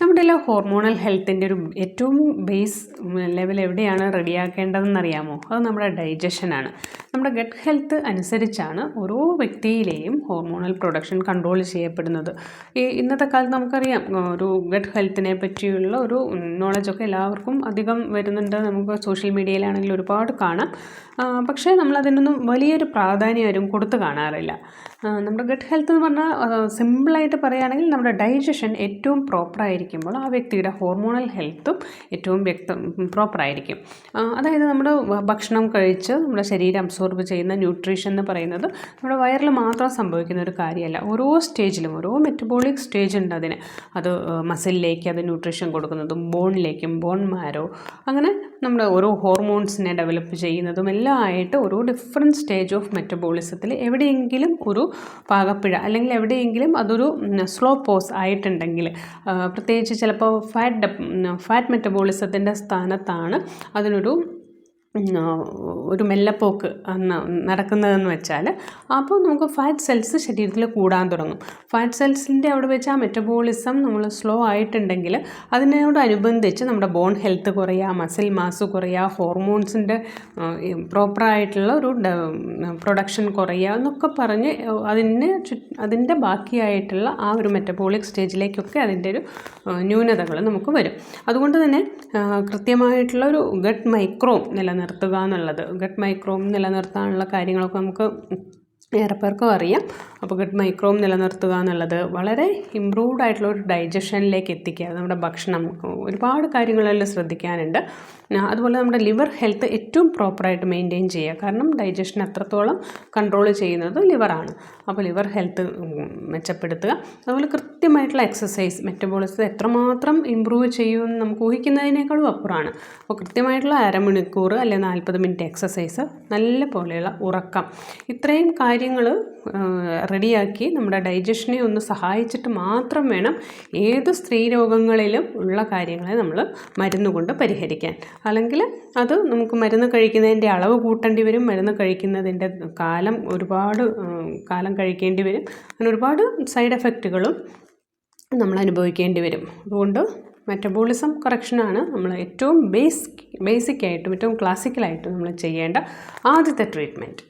നമ്മുടെ എല്ലാ ഹോർമോണൽ ഹെൽത്തിന്റെ ഒരു ഏറ്റവും ബേസ് ലെവൽ എവിടെയാണ് റെഡിയാക്കേണ്ടതെന്ന് അറിയാമോ അത് നമ്മുടെ ഡൈജഷനാണ് നമ്മുടെ ഗട്ട് ഹെൽത്ത് അനുസരിച്ചാണ് ഓരോ വ്യക്തിയിലെയും ഹോർമോണൽ പ്രൊഡക്ഷൻ കൺട്രോൾ ചെയ്യപ്പെടുന്നത്. ഈ ഇന്നത്തെ കാലത്ത് നമുക്കറിയാം ഒരു ഗട്ട് ഹെൽത്തിനെ പറ്റിയുള്ള ഒരു നോളജൊക്കെ എല്ലാവർക്കും അധികം വരുന്നുണ്ട്. നമുക്ക് സോഷ്യൽ മീഡിയയിലാണെങ്കിലും ഒരുപാട് കാണാം. പക്ഷേ നമ്മളതിനൊന്നും വലിയൊരു പ്രാധാന്യം ആരും കൊടുത്ത് കാണാറില്ല. നമ്മുടെ ഗട്ട് ഹെൽത്ത് എന്ന് പറഞ്ഞാൽ സിമ്പിളായിട്ട് പറയുകയാണെങ്കിൽ നമ്മുടെ ഡൈജഷൻ ഏറ്റവും പ്രോപ്പർ ആയിരിക്കുമ്പോൾ ആ വ്യക്തിയുടെ ഹോർമോണൽ ഹെൽത്തും ഏറ്റവും വ്യക്തം പ്രോപ്പറായിരിക്കും അതായത് നമ്മൾ ഭക്ഷണം കഴിച്ച് നമ്മുടെ ശരീരം അബ്സോർബ് ചെയ്യുന്ന ന്യൂട്രീഷൻ എന്ന് പറയുന്നത് നമ്മുടെ വയറിൽ മാത്രം സംഭവിക്കുന്ന ഒരു കാര്യമല്ല. ഓരോ സ്റ്റേജിലും ഓരോ മെറ്റബോളിക് സ്റ്റേജ് ഉണ്ട് അതിന്. അത് മസിലിലേക്ക് അത് ന്യൂട്രീഷൻ കൊടുക്കുന്നതും ബോണിലേക്കും ബോൺ മാരോ അങ്ങനെ നമ്മുടെ ഓരോ ഹോർമോൺസിനെ ഡെവലപ്പ് ചെയ്യുന്നതും എല്ലാം ആയിട്ട് ഓരോ ഡിഫറെന്റ് സ്റ്റേജ് ഓഫ് മെറ്റബോളിസത്തിൽ എവിടെയെങ്കിലും ഒരു പാകപ്പിഴ അല്ലെങ്കിൽ എവിടെയെങ്കിലും അതൊരു സ്ലോ പോസ് ആയിട്ടുണ്ടെങ്കിൽ പ്രത്യേകിച്ച് ചിലപ്പോൾ ഫാറ്റ് ഫാറ്റ് മെറ്റബോളിസത്തിന്റെ സ്ഥാനത്താണ് അതിനൊരു ഒരു മെല്ലപ്പോക്ക് നടക്കുന്നതെന്ന് വെച്ചാൽ അപ്പോൾ നമുക്ക് ഫാറ്റ് സെൽസ് ശരീരത്തിൽ കൂടാൻ തുടങ്ങും. ഫാറ്റ് സെൽസിന്റെ അവിടെ വെച്ച് ആ മെറ്റബോളിസം നമ്മൾ സ്ലോ ആയിട്ടുണ്ടെങ്കിൽ അതിനോടനുബന്ധിച്ച് നമ്മുടെ ബോൺ ഹെൽത്ത് കുറയുക മസിൽ മാസ് കുറയുക ഹോർമോൺസിന്റെ പ്രോപ്പറായിട്ടുള്ള ഒരു പ്രൊഡക്ഷൻ കുറയുക എന്നൊക്കെ പറഞ്ഞ് അതിന് അതിന്റെ ബാക്കിയായിട്ടുള്ള ആ ഒരു മെറ്റബോളിക് സ്റ്റേജിലേക്കൊക്കെ അതിന്റെ ഒരു ന്യൂനതകൾ നമുക്ക് വരും. അതുകൊണ്ട് തന്നെ കൃത്യമായിട്ടുള്ള ഒരു ഗട്ട് മൈക്രോം നിലനിർത്തുക എന്നുള്ളത്. ഗട്ട് മൈക്രോം നിലനിർത്താനുള്ള കാര്യങ്ങളൊക്കെ നമുക്ക് ഏറെ പേർക്കും അറിയാം. അപ്പോൾ ഗട്ട് മൈക്രോം നിലനിർത്തുക എന്നുള്ളത് വളരെ ഇമ്പ്രൂവ്ഡ് ആയിട്ടുള്ള ഒരു ഡൈജഷനിലേക്ക് എത്തിക്കുക നമ്മുടെ ഭക്ഷണം ഒരുപാട് കാര്യങ്ങളെല്ലാം ശ്രദ്ധിക്കാനുണ്ട്. അതുപോലെ നമ്മുടെ ലിവർ ഹെൽത്ത് ഏറ്റവും പ്രോപ്പറായിട്ട് മെയിന്റെയിൻ ചെയ്യുക. കാരണം ഡൈജഷൻ അത്രത്തോളം കൺട്രോൾ ചെയ്യുന്നത് ലിവറാണ് അപ്പോൾ ലിവർ ഹെൽത്ത് മെച്ചപ്പെടുത്തുക. അതുപോലെ കൃത്യമായിട്ടുള്ള എക്സസൈസ് മെറ്റബോളിസം എത്രമാത്രം ഇമ്പ്രൂവ് ചെയ്യുമെന്ന് നമുക്ക് ഊഹിക്കുന്നതിനേക്കാളും അപ്പുറമാണ്. അപ്പോൾ കൃത്യമായിട്ടുള്ള അരമണിക്കൂർ അല്ലെങ്കിൽ നാൽപ്പത് മിനിറ്റ് എക്സസൈസ് നല്ല പോലെയുള്ള ഉറക്കം. ഇത്രയും കാര്യങ്ങൾ റെഡിയാക്കി നമ്മുടെ ഡൈജഷനെ ഒന്ന് സഹായിച്ചിട്ട് മാത്രം വേണം ഏത് സ്ത്രീ രോഗങ്ങളിലും ഉള്ള കാര്യങ്ങളെ നമ്മൾ മരുന്ന് കൊണ്ട് പരിഹരിക്കാൻ. അല്ലെങ്കിൽ അത് നമുക്ക് മരുന്ന് കഴിക്കുന്നതിന്റെ അളവ് കൂട്ടേണ്ടി വരും മരുന്ന് കഴിക്കുന്നതിന്റെ കാലം ഒരുപാട് കാലം കഴിക്കേണ്ടി വരും. അങ്ങനെ ഒരുപാട് സൈഡ് എഫക്റ്റുകളും നമ്മൾ അനുഭവിക്കേണ്ടി വരും. അതുകൊണ്ട് മെറ്റബോളിസം കറക്ഷനാണ് നമ്മൾ ഏറ്റവും ബേസിക് ബേസിക് ആയിട്ടും ഏറ്റവും ക്ലാസിക്കലായിട്ടും നമ്മൾ ചെയ്യേണ്ട ആദ്യത്തെ ട്രീറ്റ്മെന്റ്.